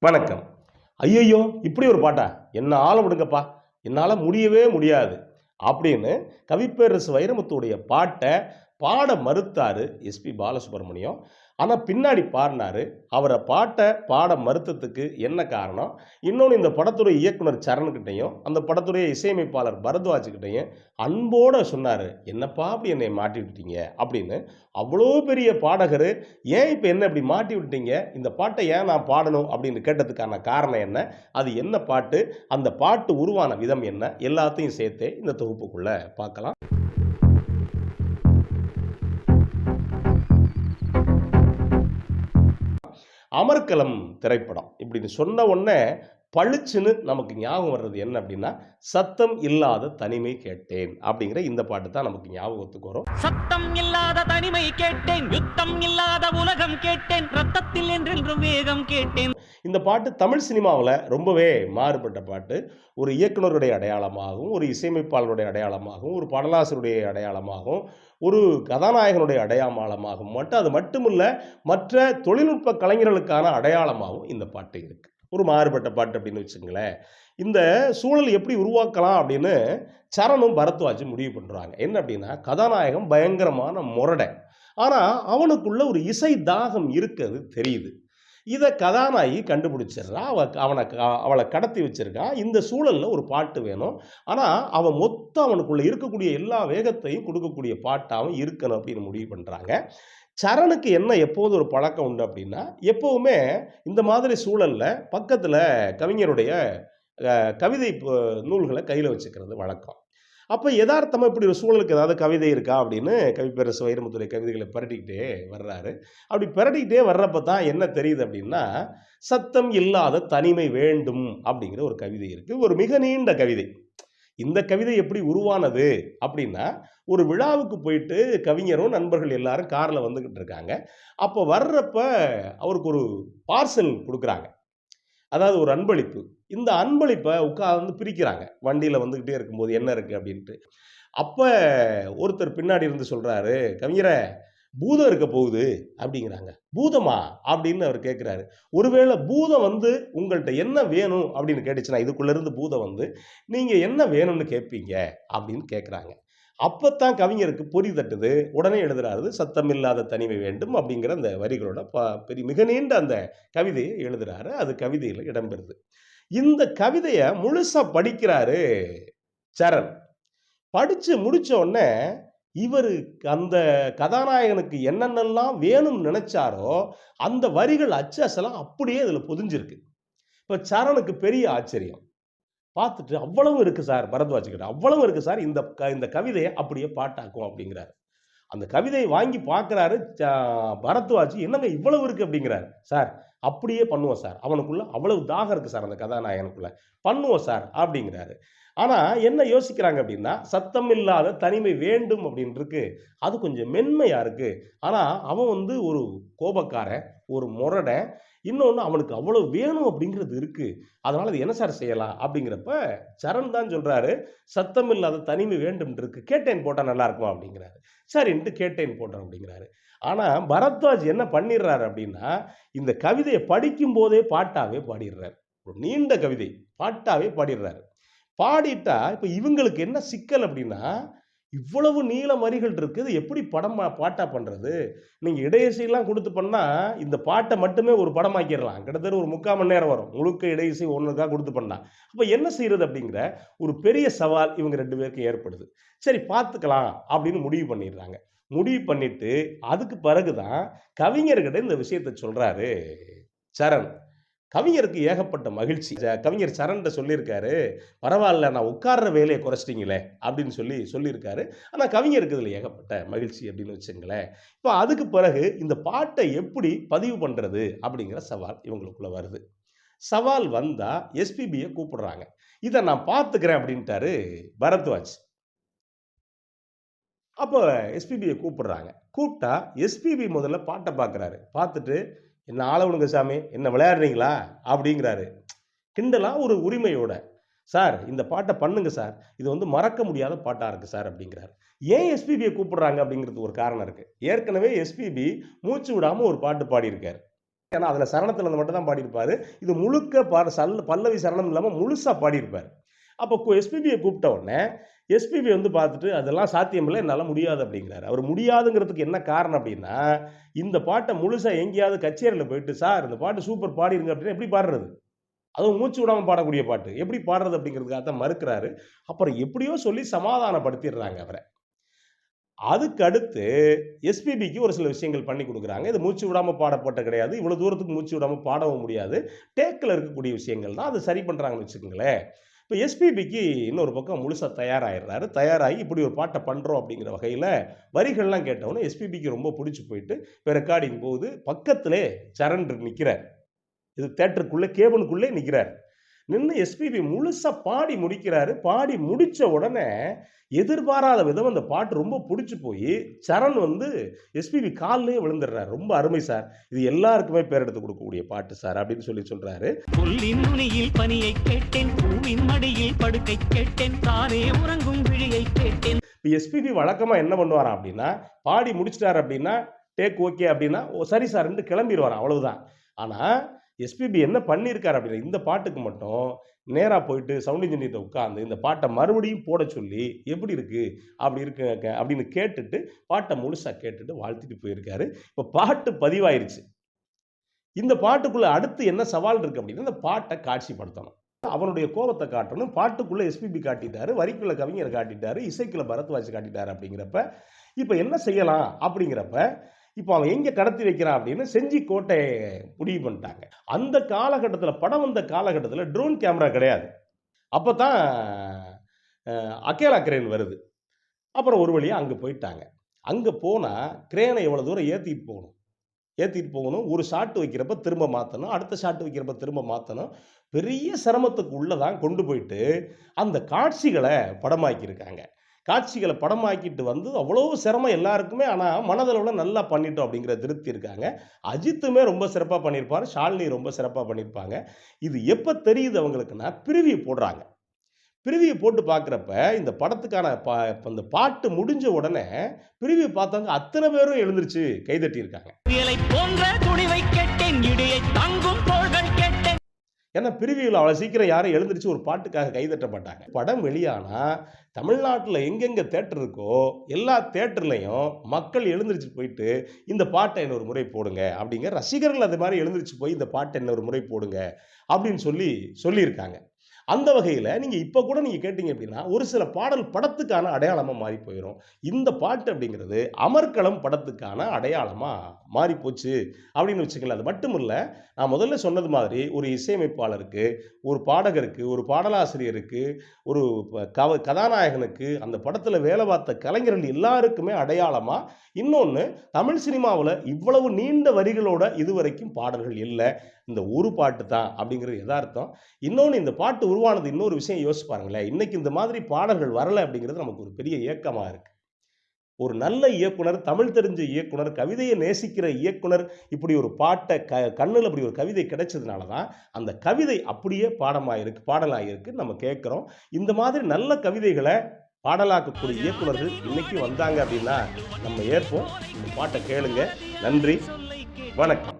வணக்கம். ஐயையோ இப்படி ஒரு பாட்டா? என்ன ஆள விடுங்கப்பா. என்னால் முடியவே முடியாது. அப்படின்னு கவிப்பேரரசு வைரமுத்துடைய பாட்டை பாட மறுத்தாரு எஸ்பி பாலசுப்ரமணியம். ஆனால் பின்னாடி பாடினாரு அவரை பாட்டை பாட மறுத்ததுக்கு என்ன காரணம்? இன்னொன்று இந்த படத்துடைய இயக்குனர் சரண்கிட்டையும் அந்த படத்துடைய இசையமைப்பாளர் பரத்வாஜ்கிட்டையும் அன்போடு சொன்னார் என்னப்பா அப்படி என்னை மாட்டி விட்டீங்க அப்படின்னு. அவ்வளோ பெரிய பாடகர் ஏன் இப்போ என்ன இப்படி மாட்டி விட்டீங்க இந்த பாட்டை ஏன் நான் பாடணும்? அப்படின்னு கேட்டதுக்கான காரணம் என்ன? அது என்ன பாட்டு? அந்த பாட்டு உருவான விதம் என்ன? எல்லாத்தையும் சேர்த்து இந்த தொகுப்புக்குள்ளே பார்க்கலாம். அமர்கலம் திரைப்படம். இப்படி சொன்ன உடனே பளிச்சுன்னு நமக்கு ஞாபகம் வர்றது என்ன அப்படின்னா சத்தம் இல்லாத தனிமை கேட்டேன் அப்படிங்கிற இந்த பாட்டு தான் நமக்கு ஞாபகத்துக்கு வரும். சத்தம் இல்லாத தனிமை கேட்டேன் யுத்தம் இல்லாத உலகம் கேட்டேன் ரத்தத்தில் என்றென்றும் வேகம் கேட்டேன். இந்த பாட்டு தமிழ் சினிமாவில் ரொம்பவே மாறுபட்ட பாட்டு. ஒரு இயக்குனருடைய அடையாளமாகவும் ஒரு இசையமைப்பாளருடைய அடையாளமாகவும் ஒரு பாடலாசிரியருடைய அடையாளமாகவும் ஒரு கதாநாயகனுடைய அடையாளமாகவும் மட்டும் அது மட்டுமில்ல மற்ற தொழில்நுட்ப கலைஞர்களுக்கான அடையாளமாகவும் இந்த பாட்டு இருக்குது ஒரு மாறுபட்ட பாட்டு அப்படின்னு வச்சுங்களேன் இந்த சூழல் எப்படி உருவாக்கலாம் அப்படின்னு சரணும் பரத்வாஜ் முடிவு பண்ணுறாங்க என்ன அப்படின்னா கதாநாயகம் பயங்கரமான முரடை ஆனால் அவனுக்குள்ள ஒரு இசை தாகம் இருக்கிறது தெரியுது. இதை கதாநாயகி கண்டுபிடிச்சிடுறா. அவ அவனை க- அவளை கடத்தி வச்சிருக்கான் இந்த சூழலில் ஒரு பாட்டு வேணும். ஆனால் அவன் மொத்தம் அவனுக்குள்ளே இருக்கக்கூடிய எல்லா வேகத்தையும் கொடுக்கக்கூடிய பாட்டாகவும் இருக்கணும் அப்படின்னு முடிவு பண்ணுறாங்க சரணுக்கு என்ன எப்போது ஒரு பழக்கம் உண்டு அப்படின்னா எப்போவுமே இந்த மாதிரி சூழலில் பக்கத்தில் கவிஞருடைய கவிதை நூல்களை கையில் வச்சுக்கிறது வழக்கம். அப்போ யதார்த்தமாக இப்படி ஒரு சூழலுக்கு ஏதாவது கவிதை இருக்கா அப்படின்னு கவிப்பேரசு வைரமுத்துறை கவிதைகளை பரட்டிக்கிட்டே வர்றாரு. அப்படி பிரட்டிக்கிட்டே வர்றப்ப தான் என்ன தெரியுது அப்படின்னா சத்தம் இல்லாத தனிமை வேண்டும் அப்படிங்கிற ஒரு கவிதை இருக்குது ஒரு மிக நீண்ட கவிதை. இந்த கவிதை எப்படி உருவானது அப்படின்னா ஒரு விழாவுக்கு போயிட்டு கவிஞரும் நண்பர்கள் எல்லாரும் காரில் வந்துக்கிட்டு இருக்காங்க. அப்போ வர்றப்ப அவருக்கு ஒரு பார்சல் கொடுக்குறாங்க. அதாவது ஒரு அன்பளிப்பு. இந்த அன்பளிப்பை உட்கார்ந்து பிரிக்கிறாங்க. வண்டியில் வந்துக்கிட்டே இருக்கும்போது என்ன இருக்குது அப்படின்ட்டு. அப்போ ஒருத்தர் பின்னாடி இருந்து சொல்கிறாரு கவிஞரை பூதம் இருக்க போகுது அப்படிங்கிறாங்க. பூதமா? அப்படின்னு அவர் கேட்குறாரு ஒருவேளை பூதம் வந்து உங்கள்கிட்ட என்ன வேணும் அப்படின்னு கேட்டுச்சுன்னா இதுக்குள்ளேருந்து பூதம் வந்து நீங்கள் என்ன வேணும்னு கேட்பீங்க அப்படின்னு கேட்குறாங்க அப்போத்தான் கவிஞருக்கு பொறி தட்டுது உடனே எழுதுறாரு சத்தமில்லாத தனிமை வேண்டும் அப்படிங்கிற அந்த வரிகளோட ப பெரிய மிக நீண்ட அந்த கவிதையை எழுதுறாரு. அது கவிதையில் இடம்பெறுது. இந்த கவிதையை முழுசாக படிக்கிறாரு சரண். படித்து முடித்த உடனே இவர் அந்த கதாநாயகனுக்கு என்னென்னலாம் வேணும்னு நினைச்சாரோ அந்த வரிகள் அச்சு அப்படியே இதில் பொதிஞ்சிருக்கு. இப்போ சரணுக்கு பெரிய ஆச்சரியம். பார்த்துட்டு அவ்வளவு இருக்குது சார் பரத்வாஜ் கிட்ட. அவ்வளவு இருக்குது சார் இந்த க- இந்த கவிதையை அப்படியே பாட்டாக்கும் அப்படிங்கிறாரு. அந்த கவிதையை வாங்கி பார்க்குறாரு பரத்வாஜ். என்னங்க இவ்வளவு இருக்குது அப்படிங்கிறார். சார் அப்படியே பண்ணுவோம் சார். அவனுக்குள்ள அவ்வளவு தாகம் இருக்குது சார் அந்த கதாநாயகனுக்குள்ள. பண்ணுவோம் சார் அப்படிங்கிறாரு. ஆனால் என்ன யோசிக்கிறாங்க அப்படின்னா சத்தம் இல்லாத தனிமை வேண்டும் அப்படின்னு இருக்கு அது கொஞ்சம் மென்மையாக இருக்குது ஆனால் அவன் வந்து ஒரு கோபக்காரன். ஒரு முரடை இன்னொன்று அவனுக்கு அவ்வளோ வேணும் அப்படிங்கிறது இருக்குது அதனால் அது என்ன சார் செய்யலாம்? அப்படிங்கிறப்ப சரண் தான் சொல்கிறாரு சத்தம் இல்லாத தனிமை வேண்டும் இருக்கு. கேட்டேன் போட்டால் நல்லா இருக்குமா? அப்படிங்கிறாரு. சரின்ட்டு கேட்டேன் போட்டேன் அப்படிங்கிறாரு. ஆனால் பரத்வாஜ் என்ன பண்ணிடுறாரு அப்படின்னா இந்த கவிதையை படிக்கும் போதே பாட்டாவே பாடிடுறாரு. ஒரு நீண்ட கவிதை பாட்டாவே பாடிடுறாரு. பாடிட்டா இப்போ இவங்களுக்கு என்ன சிக்கல் அப்படின்னா இவ்வளவு நீள வரிகள் இருக்குது. எப்படி படம் பாட்டா பண்றது? நீங்க இடையிசையெல்லாம் கொடுத்து பண்ணா இந்த பாட்டை மட்டுமே ஒரு படமாக்கிடலாம். கிட்டத்தட்ட ஒரு முக்கால் மணி நேரம் வரும். முழுக்க இடையிசை ஒன்றுக்காக கொடுத்து பண்ணலாம் அப்போ என்ன செய்யறது அப்படிங்கிற ஒரு பெரிய சவால் இவங்க ரெண்டு பேருக்கும் ஏற்படுது. சரி பார்த்துக்கலாம் அப்படின்னு முடிவு பண்ணிடுறாங்க. முடிவு பண்ணிட்டு அதுக்கு பிறகுதான் கவிஞர்கிட்ட இந்த விஷயத்தை சொல்றாரு. சரண். கவிஞருக்கு ஏகப்பட்ட மகிழ்ச்சி. கவிஞர் சரண்ட சொல்லியிருக்காரு பரவாயில்ல நான் உட்கார்ற வேலையை குறைச்சிட்டிங்களே அப்படின்னு சொல்லி சொல்லியிருக்காரு. ஆனால் கவிஞருக்கு இதில் ஏகப்பட்ட மகிழ்ச்சி அப்படின்னு வச்சுங்களேன் இப்போ அதுக்கு பிறகு இந்த பாட்டை எப்படி பதிவு பண்ணுறது அப்படிங்கிற சவால் இவங்களுக்குள்ள வருது. சவால் வந்தால் எஸ்பிபியை கூப்பிடுறாங்க. இதை நான் பார்த்துக்கிறேன் அப்படின்ட்டாரு பரத்வாஜ். அப்போ எஸ்பிபியை கூப்பிடுறாங்க. கூப்பிட்டா எஸ்பிபி முதல்ல பாட்டை பார்க்குறாரு பார்த்துட்டு என்ன ஆளவனுங்க சாமி? என்ன விளையாடுறீங்களா? அப்படிங்கிறாரு. கிண்டலாக ஒரு உரிமையோட சார் இந்த பாட்டை பண்ணுங்க சார். இது வந்து மறக்க முடியாத பாட்டாக இருக்குது சார் அப்படிங்கிறார். ஏன் எஸ்பிபியை கூப்பிடுறாங்க அப்படிங்கிறது ஒரு காரணம் இருக்குது ஏற்கனவே எஸ்பிபி மூச்சு விடாமல் ஒரு பாட்டு பாடியிருக்கார். ஏன்னா அதில் சரணத்தில் மட்டும் தான் பாடியிருப்பார். இது முழுக்க பாட சல் பல்லவி சரணம் இல்லாமல் முழுசாக பாடியிருப்பார். அப்போ எஸ்பிபியை கூப்பிட்ட உடனே எஸ்பிபி வந்து பார்த்துட்டு அதெல்லாம் சாத்தியமில்லை என்னால் முடியாது அப்படிங்கிறாரு. அவர் முடியாதுங்கிறதுக்கு என்ன காரணம் அப்படின்னா இந்த பாட்டை முழுசாக எங்கேயாவது கச்சேரியில் போயிட்டு சார் இந்த பாட்டு சூப்பர் பாடிருங்க அப்படின்னு எப்படி பாடுறது? அதுவும் மூச்சு விடாமல் பாடக்கூடிய பாட்டு. எப்படி பாடுறது அப்படிங்கிறதுக்காக தான் மறுக்கிறாரு. அப்புறம் எப்படியோ சொல்லி சமாதானப்படுத்திடுறாங்க அவரை. அதுக்கு அடுத்து எஸ்பிபிக்கு ஒரு சில விஷயங்கள் பண்ணி கொடுக்குறாங்க. இது மூச்சு விடாமல் பாடப்பட்ட கிடையாது. இவ்வளோ தூரத்துக்கு மூச்சு விடாமல் பாடவும் முடியாது. டேக்கில் இருக்கக்கூடிய விஷயங்கள் தான் அது சரி பண்ணுறாங்கன்னு வச்சுக்கோங்களேன். இப்போ எஸ்பிபிக்கு இன்னொரு பக்கம் முழுசாக தயாராகிடுறாரு தயாராகி இப்படி ஒரு பாட்டை பண்ணுறோம் அப்படிங்கிற வகையில் வரிகள்லாம் கேட்டவுடனே எஸ்பிபிக்கு ரொம்ப பிடிச்சி போயிட்டு இப்போ ரெக்கார்டிங் போகுது. பக்கத்திலே சரண் நிற்கிறார் இது தேட்டருக்குள்ளே கேபனுக்குள்ளே நிற்கிறார் நின்று எஸ்பிபி முழுசாக பாடி முடிக்கிறாரு. பாடி முடித்த உடனே எதிர்பாராத விதம் அந்த பாட்டு ரொம்ப பிடிச்சி போய் சரண் வந்து எஸ்பிபி காலிலே விழுந்துடுறாரு. ரொம்ப அருமை சார். இது எல்லாருக்குமே பேர் எடுத்து கொடுக்கக்கூடிய பாட்டு சார் அப்படின்னு சொல்லி சொல்கிறாரு புல்லின் நுனியில் பனியை கேட்டேன். பூவின் மடியில் படுக்கை கேட்டேன். தானே உறங்கும் விழியை கேட்டேன். எஸ்பிபி வழக்கமாக என்ன பண்ணுவாராம் அப்படின்னா பாடி முடிச்சிட்டார் அப்படின்னா டேக் ஓகே அப்படின்னா சரி சார்ன்ட்டு கிளம்பிடுவாராம் அவ்வளவுதான். ஆனால் எஸ்பிபி என்ன பண்ணியிருக்காரு அப்படின்னா இந்த பாட்டுக்கு மட்டும் நேராக போயிட்டு சவுண்ட் இன்ஜினியர்கிட்ட உட்காந்து இந்த பாட்டை மறுபடியும் போட சொல்லி எப்படி இருக்குது அப்படி இருக்கு அப்படின்னு கேட்டுட்டு பாட்டை முழுசாக கேட்டுட்டு வாழ்த்திட்டு போயிருக்காரு. இப்போ பாட்டு பதிவாயிருச்சு. இந்த பாட்டுக்குள்ளே அடுத்து என்ன சவால் இருக்குது அப்படின்னா இந்த பாட்டை காட்சிப்படுத்தணும். அவனுடைய கோபத்தை காட்டணும். பாட்டுக்குள்ளே எஸ்பிபி காட்டிட்டாரு வரிக்குள்ள கவிஞர் காட்டிட்டாரு இசைக்குள்ள பரத்வாஜ் காட்டிட்டாரு அப்படிங்கிறப்ப இப்போ என்ன செய்யலாம் அப்படிங்கிறப்ப இப்போ அவன் எங்கே கடத்தி வைக்கிறான் அப்படின்னு செஞ்சி கோட்டை முடிவு பண்ணிட்டாங்க. அந்த காலகட்டத்தில் படம் வந்த காலகட்டத்தில் ட்ரோன் கேமரா கிடையாது. அப்போ தான் அக்கேலா கிரேன் வருது. அப்புறம் ஒரு வழியாக அங்கே போயிட்டாங்க. அங்கே போனால் கிரேனை எவ்வளோ தூரம் ஏற்றிட்டு போகணும்? ஏற்றிட்டு போகணும் ஒரு ஷாட்டு வைக்கிறப்ப திரும்ப மாற்றணும் அடுத்த ஷாட்டு வைக்கிறப்ப திரும்ப மாற்றணும் பெரிய சிரமத்துக்கு உள்ளே தான் கொண்டு போயிட்டு அந்த காட்சிகளை படமாக்கியிருக்காங்க. காட்சிகளை படமாக்கிட்டு வந்து அவ்வளோ சிரமம் எல்லாருக்குமே ஆனால் மனதளவில் நல்லா பண்ணிட்டோம் அப்படிங்கிற திருப்தி இருக்காங்க. அஜித்துமே ரொம்ப சிறப்பாக பண்ணியிருப்பார் ஷாலினி ரொம்ப சிறப்பாக பண்ணியிருப்பாங்க இது எப்போ தெரியுது அவங்களுக்குன்னா பிரிவி போடுறாங்க. பிரிவியை போட்டு பார்க்குறப்ப இந்த படத்துக்கான பா இந்த பாட்டு முடிஞ்ச உடனே பிரிவி பார்த்தாங்க அத்தனை பேரும் எழுந்துருச்சு கைதட்டியிருக்காங்க. போன்ற துணிவை கேட்டேன் இடையை தங்கும் தோள்கள் ஏன்னா பிரிவியில் அவ்வளோ சீக்கிரம் யாரும் எழுந்திரிச்சு ஒரு பாட்டுக்காக கைதட்ட மாட்டாங்க. படம் வெளியானா தமிழ்நாட்டில் எங்கெங்கே தேட்டர் இருக்கோ எல்லா தேட்டர்லையும் மக்கள் எழுந்திரிச்சு போயிட்டு இந்த பாட்டை இன்னொரு முறை போடுங்க அப்படிங்க ரசிகர்கள் அது மாதிரி எழுந்திருச்சு போய் இந்த பாட்டை இன்னொரு முறை போடுங்க அப்படின்னு சொல்லி சொல்லியிருக்காங்க. அந்த வகையில் நீங்கள் இப்போ கூட நீங்கள் கேட்டிங்க அப்படின்னா ஒரு சில பாடல் படத்துக்கான அடையாளமாக மாறி போயிடும் இந்த பாட்டு அப்படிங்கிறது அமர்க்களம் படத்துக்கான அடையாளமாக மாறி போச்சு அப்படின்னு வச்சுக்கலாம் அது மட்டும் இல்லை நான் முதல்ல சொன்னது மாதிரி ஒரு இசையமைப்பாளருக்கு ஒரு பாடகருக்கு ஒரு பாடலாசிரியருக்கு ஒரு கவ கதாநாயகனுக்கு அந்த படத்தில் வேலை பார்த்த கலைஞர்கள் எல்லாருக்குமே அடையாளமாக இன்னொன்று தமிழ் சினிமாவில் இவ்வளவு நீண்ட வரிகளோட இதுவரைக்கும் பாடல்கள் இல்லை. இந்த ஒரு பாட்டு தான் அப்படிங்கிறது எதார்த்தம் இன்னொன்று இந்த பாட்டு உருவானது இன்னொரு விஷயம் யோசிச்சு பாருங்களேன். இன்னைக்கு இந்த மாதிரி பாடல்கள் வரலை அப்படிங்கிறது நமக்கு ஒரு பெரிய இயக்கமாக இருக்கு. ஒரு நல்ல இயக்குனர் தமிழ் தெரிஞ்ச இயக்குனர் கவிதையை நேசிக்கிற இயக்குனர் இப்படி ஒரு பாட்டை க கண்ணில் அப்படி ஒரு கவிதை கிடைச்சதுனால தான் அந்த கவிதை அப்படியே பாடமாக இருக்கு பாடலாக இருக்கு நம்ம கேட்குறோம். இந்த மாதிரி நல்ல கவிதைகளை பாடலாக்கக்கூடிய இயக்குனர்கள் இன்னைக்கு வந்தாங்க அப்படின்னா நம்ம ஏற்போம். இந்த பாட்டை கேளுங்க. நன்றி. வணக்கம்.